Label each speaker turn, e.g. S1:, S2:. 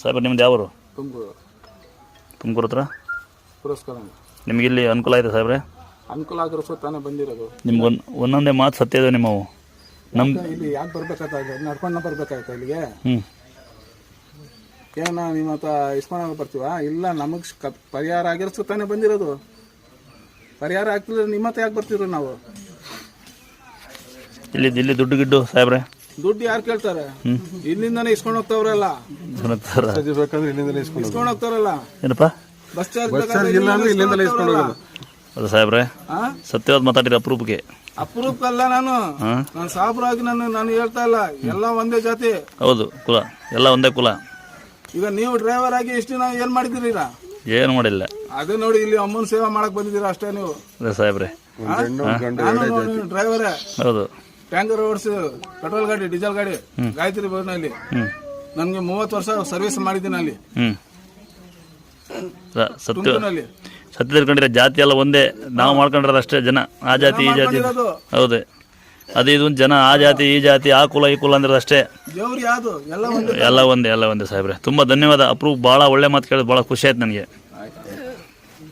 S1: ಸಾಹೇಬ್ರೆ ನಿಮ್ದು ಯಾವರು?
S2: ತುಮಕೂರು.
S1: ತುಮಕೂರು ಹತ್ರ?
S2: ಪುರಸ್ಕಾರ
S1: ನಿಮ್ಗೆ ಇಲ್ಲಿ ಅನುಕೂಲ ಆಯ್ತಾ ಸಾಹೇಬ್ರೆ?
S2: ಅನುಕೂಲ ಆಗಿರೋ ತಾನೇ ಬಂದಿರೋದು.
S1: ನಿಮ್ಗೆ ಒಂದು ಒಂದೊಂದೇ ಮಾತು ಸತ್ಯ ಇದೆ ನಿಮ್ಮವು. ನಮ್ಮ
S2: ಇಲ್ಲಿ ಯಾಕೆ ಬರ್ಬೇಕಾಗ್ತದೆ ನಡ್ಕೊಂಡು ಬರ್ಬೇಕಾಯ್ತಾ ಇಲ್ಲಿಗೆ?
S1: ಹ್ಞೂ
S2: ಏನ ನಿಮ್ಮ ಹತ್ರ ಇಸ್ಕೊಂಡು ಬರ್ತೀವ? ಇಲ್ಲ ನಮಗೆ ಪರಿಹಾರ ಆಗಿರೋ ತಾನೇ ಬಂದಿರೋದು. ಪರಿಹಾರ ಆಗ್ತಿಲ್ಲ ನಿಮ್ಮ ಹತ್ರ ಯಾಕೆ ಬರ್ತಿದ್ರು ನಾವು?
S1: ಇಲ್ಲಿ ಇಲ್ಲಿ ದುಡ್ಡು ಗಿಡ್ಡು ಸಾಹೇಬ್ರೆ?
S2: ದುಡ್ಡು ಯಾರು ಕೇಳ್ತಾರೆ? ಇಲ್ಲಿಂದ ಇಸ್ಕೊಂಡು ಹೋಗ್ತಾವ್ರಲ್ಲ.
S1: ಜನಕ್ಕಾರ
S2: ಇಸ್ಕೊಂಡು ಹೋಗ್ತಾರಲ್ಲ.
S1: ಏನಪ್ಪ?
S2: ಬಸ್ ಚಾರ್ಜ್ ಇಲ್ಲಿಂದಲೇ ಇಸ್ಕೊಂಡು ಹೋಗೋದು.
S1: ಅದು ಸಾಹೇಬ್ರೆ? ಸತ್ಯವಾದ ಮಾತಾಡಿರಿ ಅಪರೂಪಕ್ಕೆ.
S2: ಅಲ್ಲ ನಾನು. ನಾನು ಸಾಬ್ರಾಗಿ ನಾನು ನಾನು ಹೇಳ್ತಾ ಇಲ್ಲ. ಎಲ್ಲ ಒಂದೇ ಜಾತಿ.
S1: ಹೌದು ಕುಲ. ಎಲ್ಲ ಒಂದೇ ಕುಲ.
S2: ಈಗ ನೀವು ಡ್ರೈವರ್ ಆಗಿ ಎಷ್ಟು ದಿನ ಏನ್ ಮಾಡಿದಿರಿ
S1: ಏನು ಮಾಡಿಲ್ಲ.
S2: ಅದೇ ನೋಡಿ ಇಲ್ಲಿ ಅಮ್ಮನ ಸೇವಾ ಮಾಡಕ್ ಬಂದಿದ್ದೀರಾ ಅಷ್ಟೇ ನೀವು.
S1: ಅದೇ ಸಾಹೇಬ್ರೆ.
S2: ನಾನು ಡ್ರೈವರೇ
S1: ಹೌದು.
S2: ಟ್ಯಾಂಕರ್ ಓಡಿಸಿ ಪೆಟ್ರೋಲ್ ಗಾಡಿ ಡೀಸೆಲ್ ಗಾಡಿ ಗಾಯತ್ರಿ
S1: ಹ್ಞೂ
S2: ನನಗೆ ಮೂವತ್ತು ವರ್ಷ ಸರ್ವಿಸ್ ಮಾಡಿದ್ದೀನಿ ಅಲ್ಲಿ.
S1: ಸತ್ಯದಲ್ಲಿ ಸತ್ಯ
S2: ತುಮಕೂರಿನಲ್ಲಿ.
S1: ಸತ್ಯ ತಿಳ್ಕೊಂಡಿರೋ ಜಾತಿ ಎಲ್ಲ ಒಂದೇ. ನಾವು ಮಾಡ್ಕೊಂಡಿರೋದು ಅಷ್ಟೇ ಜನ. ಆ ಜಾತಿ ಈ ಜಾತಿ.
S2: ಹೌದೇ
S1: ಹೌದು. ಅದು ಇದು ಜನ ಆ ಜಾತಿ ಈ ಜಾತಿ ಆ ಕುಲ ಈ ಕುಲ ಅಂದಿರೋದು ಅಷ್ಟೇ.
S2: ದೇವ್ರು ಯಾವುದು ಎಲ್ಲ ಒಂದು.
S1: ಎಲ್ಲ ಒಂದೇ ಎಲ್ಲ ಒಂದೇ ಸಾಹೇಬ್ರೆ. ತುಂಬ ಧನ್ಯವಾದ. ಅಪ್ರೂವ್ ಭಾಳ ಒಳ್ಳೆ ಮಾತು ಕೇಳಿದ್ ಭಾಳ ಖುಷಿ ಆಯ್ತು ನನಗೆ.